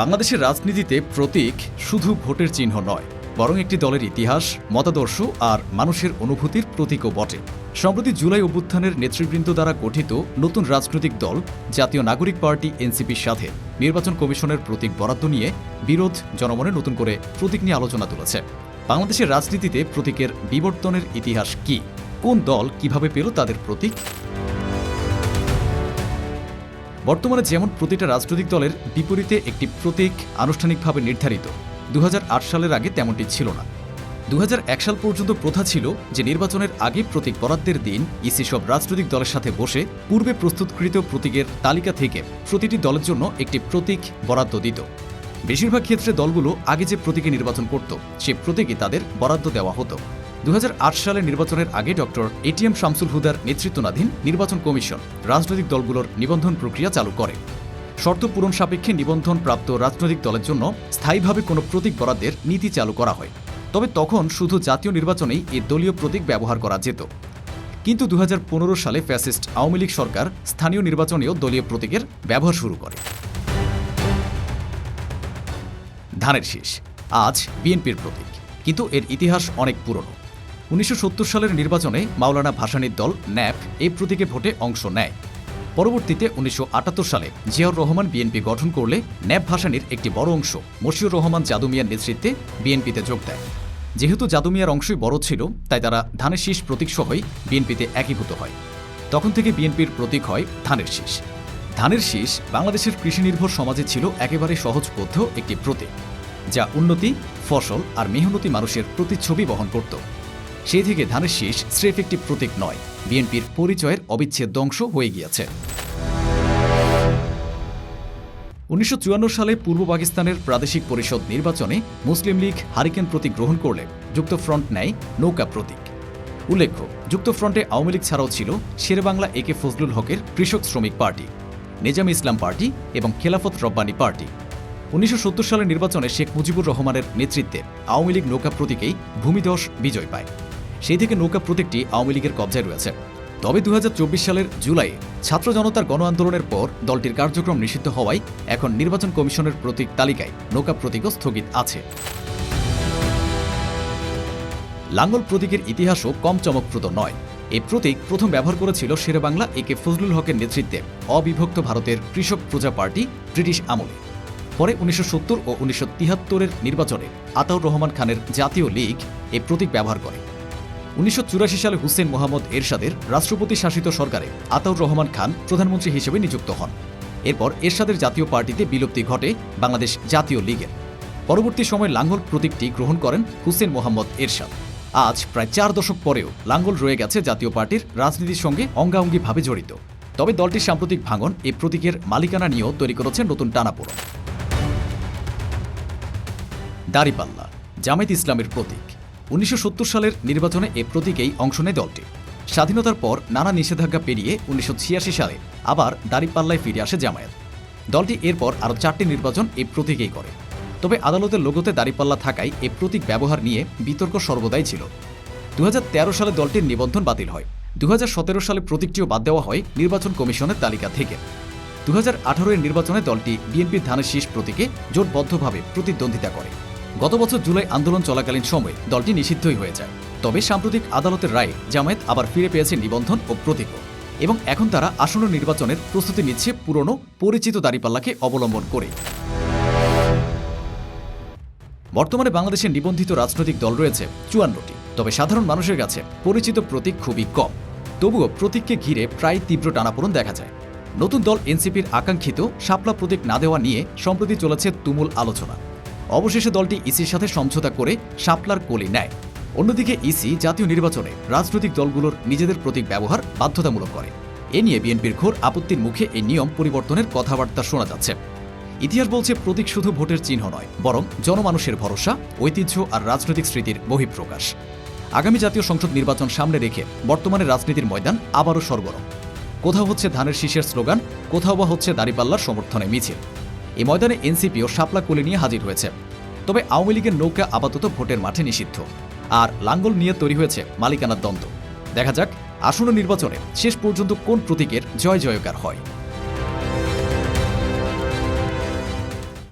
বাংলাদেশের রাজনীতিতে প্রতীক শুধু ভোটের চিহ্ন নয়, বরং একটি দলের ইতিহাস, মতাদর্শ আর মানুষের অনুভূতির প্রতীকও বটে। সম্প্রতি জুলাই অভ্যুত্থানের নেতৃবৃন্দ দ্বারা গঠিত নতুন রাজনৈতিক দল, জাতীয় নাগরিক পার্টি এনসিপির সাথে নির্বাচন কমিশনের প্রতীক বরাদ্দ নিয়ে বিরোধ জনমনে নতুন করে প্রতীক নিয়ে আলোচনা তুলেছে। বাংলাদেশের রাজনীতিতে প্রতীকের বিবর্তনের ইতিহাস কি? কোন দল কীভাবে পেল তাদের প্রতীক? বর্তমানে যেমন প্রতিটা রাজনৈতিক দলের বিপরীতে একটি প্রতীক আনুষ্ঠানিকভাবে নির্ধারিত দু হাজার আট সালের আগে তেমনটি ছিল না। দু হাজার এক সাল পর্যন্ত প্রথা ছিল যে নির্বাচনের আগে প্রতীক বরাদ্দের দিন ইসি সব রাজনৈতিক দলের সাথে বসে পূর্বে প্রস্তুতকৃত প্রতীকের তালিকা থেকে প্রতিটি দলের জন্য একটি প্রতীক বরাদ্দ দিত। বেশিরভাগ ক্ষেত্রে দলগুলো আগে যে প্রতীকে নির্বাচন করত, সে প্রতীকই তাদের বরাদ্দ দেওয়া হতো। দু সালের নির্বাচনের আগে ডক্টর এটিএম শামসুল হুদার নেতৃত্বাধীন নির্বাচন কমিশন রাজনৈতিক দলগুলোর নিবন্ধন প্রক্রিয়া চালু করে। শর্ত পূরণ সাপেক্ষে নিবন্ধন প্রাপ্ত রাজনৈতিক দলের জন্য স্থায়ীভাবে কোনো প্রতীক বরাদ্দের নীতি চালু করা হয়। তবে তখন শুধু জাতীয় নির্বাচনেই এ দলীয় প্রতীক ব্যবহার করা যেত। কিন্তু দু হাজার পনেরো সালে ফ্যাসিস্ট আওয়ামী লীগ সরকার স্থানীয় নির্বাচনেও দলীয় প্রতীকের ব্যবহার শুরু করে। ধানের শীষ, আজ বিএনপির প্রতীক। কিন্তু এর ইতিহাস অনেক পুরনো। উনিশশো সত্তর সালের নির্বাচনে মাওলানা ভাসানীর দল ন্যাপ এই প্রতীকে ভোটে অংশ নেয়। পরবর্তীতে উনিশশো আটাত্তর সালে জিয়াউর রহমান বিএনপি গঠন করলে ন্যাপ ভাসানীর একটি বড় অংশ, মশিউর রহমান জাদুমিয়ার নেতৃত্বে বিএনপিতে যোগ দেয়। যেহেতু জাদুমিয়ার অংশই বড় ছিল, তাই তারা ধানের শীষ প্রতীক সহই বিএনপিতে একীভূত হয়। তখন থেকে বিএনপির প্রতীক হয় ধানের শীষ। ধানের শীষ বাংলাদেশের কৃষিনির্ভর সমাজে ছিল একেবারে সহজবোধ্য একটি প্রতীক, যা উন্নতি, ফসল আর মেহনতি মানুষের প্রতিচ্ছবি বহন করত। সেই থেকে ধানের শীষ স্রেফ একটি প্রতীক নয়। বিএনপির পরিচয়ের অবিচ্ছেদ্য অংশ হয়ে গিয়েছে। উনিশশো চুয়ান্ন সালে পূর্ব পাকিস্তানের প্রাদেশিক পরিষদ নির্বাচনে মুসলিম লীগ হারিকেন প্রতীক গ্রহণ করলে যুক্তফ্রন্ট নেয় নৌকা প্রতীক। উল্লেখ্য যুক্তফ্রন্টে আওয়ামী লীগ ছাড়াও ছিল শেরেবাংলা একে ফজলুল হকের কৃষক শ্রমিক পার্টি, নিজাম ইসলাম পার্টি এবং খেলাফত রব্বানী পার্টি। উনিশশো সত্তর সালের নির্বাচনে শেখ মুজিবুর রহমানের নেতৃত্বে আওয়ামী লীগ নৌকা প্রতীকেই ভূমিধস বিজয় পায়। সেই থেকে নৌকা প্রতীকটি আওয়ামী লীগের কবজায় রয়েছে। তবে দু হাজার চব্বিশ সালের জুলাই ছাত্র জনতার গণ আন্দোলনের পর দলটির কার্যক্রম নিষিদ্ধ হওয়ায় এখন নির্বাচন কমিশনের প্রতীক তালিকায় নৌকা প্রতীকও স্থগিত আছে। লাঙ্গল প্রতীকের ইতিহাসও কম চমকপ্রদ নয়। এই প্রতীক প্রথম ব্যবহার করেছিল শেরেবাংলা একে ফজলুল হকের নেতৃত্বে অবিভক্ত ভারতের কৃষক প্রজা পার্টি ব্রিটিশ আমলে। পরে উনিশশো সত্তর ও উনিশশো নির্বাচনে আতাউর রহমান খানের জাতীয় লীগ এ প্রতীক ব্যবহার করে। উনিশশো চুরাশি সালে হুসেন মোহাম্মদ এরশাদের রাষ্ট্রপতি শাসিত সরকারে আতাউর রহমান খান প্রধানমন্ত্রী হিসেবে নিযুক্ত হন। এরপর এরশাদের জাতীয় পার্টিতে বিলুপ্তি ঘটে বাংলাদেশ জাতীয় লীগের। পরবর্তী সময় লাঙ্গল প্রতীকটি গ্রহণ করেন হুসেন মোহাম্মদ এরশাদ। আজ প্রায় চার দশক পরেও লাঙ্গল রয়ে গেছে জাতীয় পার্টির রাজনীতির সঙ্গে অঙ্গাঙ্গিভাবে জড়িত। তবে দলটির সাম্প্রতিক ভাঙন এই প্রতীকের মালিকানা নিয়েও তৈরি করেছে নতুন টানাপোড়ন। দাড়িপাল্লা, জামায়াত ইসলামের প্রতীক। উনিশশো সত্তর সালের নির্বাচনে এ প্রতীকেই অংশ নেয় দলটি। স্বাধীনতার পর নানা নিষেধাজ্ঞা পেরিয়ে উনিশশো ছিয়াশি সালে আবার দাড়িপাল্লায় ফিরে আসে জামায়াত। দলটি এরপর আরও চারটি নির্বাচন এই প্রতীকেই করে। তবে আদালতের লোগোতে দাড়িপাল্লা থাকায় এ প্রতীক ব্যবহার নিয়ে বিতর্ক সর্বদাই ছিল। দু হাজার তেরো সালে দলটির নিবন্ধন বাতিল হয়। দু হাজার সতেরো সালে প্রতীকটিও বাদ দেওয়া হয় নির্বাচন কমিশনের তালিকা থেকে। দু হাজার নির্বাচনে দলটি বিএনপির ধানের শীষ প্রতীকে জোটবদ্ধভাবে প্রতিদ্বন্দ্বিতা করে। গত বছর জুলাই আন্দোলন চলাকালীন সময়ে দলটি নিষিদ্ধই হয়ে যায়। তবে সাম্প্রতিক আদালতের রায়ে জামায়াত আবার ফিরে পেয়েছে নিবন্ধন ও প্রতীক। এবং এখন তারা আসন্ন নির্বাচনের প্রস্তুতি নিচ্ছে পুরনো, পরিচিত দাঁড়িপাল্লাকে অবলম্বন করে। বর্তমানে বাংলাদেশের নিবন্ধিত রাজনৈতিক দল রয়েছে চুয়ান্নটি। তবে সাধারণ মানুষের কাছে পরিচিত প্রতীক খুবই কম। তবুও প্রতীককে ঘিরে প্রায় তীব্র টানাপোড়ন দেখা যায়। নতুন দল এনসিপির আকাঙ্ক্ষিত, শাপলা প্রতীক না দেওয়া নিয়ে সম্প্রতি চলেছে তুমুল আলোচনা। অবশেষে দলটি ইসির সাথে সমঝোতা করে শাপলার কোলে নেয়। অন্যদিকে ইসি জাতীয় নির্বাচনে রাজনৈতিক দলগুলোর নিজেদের প্রতীক ব্যবহার বাধ্যতামূলক করে। এ নিয়ে বিএনপির ঘোর আপত্তির মুখে এই নিয়ম পরিবর্তনের কথাবার্তা শোনা যাচ্ছে। ইতিহাস বলছে প্রতীক শুধু ভোটের চিহ্ন নয়, বরং জনমানুষের ভরসা, ঐতিহ্য আর রাজনৈতিক স্মৃতির বহিঃপ্রকাশ। আগামী জাতীয় সংসদ নির্বাচন সামনে রেখে বর্তমানে রাজনীতির ময়দান আবারও সরগরম। কোথাও হচ্ছে ধানের শীষের স্লোগান, কোথাও বা হচ্ছে দাঁড়িপাল্লার সমর্থনে মিছিল। এই ময়দানে এনসিপি ও শাপলা কুলি নিয়ে হাজির হয়েছে। তবে আওয়ামী লীগের নৌকা আপাতত ভোটের মাঠে নিষিদ্ধ। আর লাঙ্গল নিয়ে তৈরি হয়েছে মালিকানার দ্বন্দ্ব। দেখা যাক, আসন্ন নির্বাচনে শেষ পর্যন্ত কোন প্রতীকের জয় জয়কার হয়।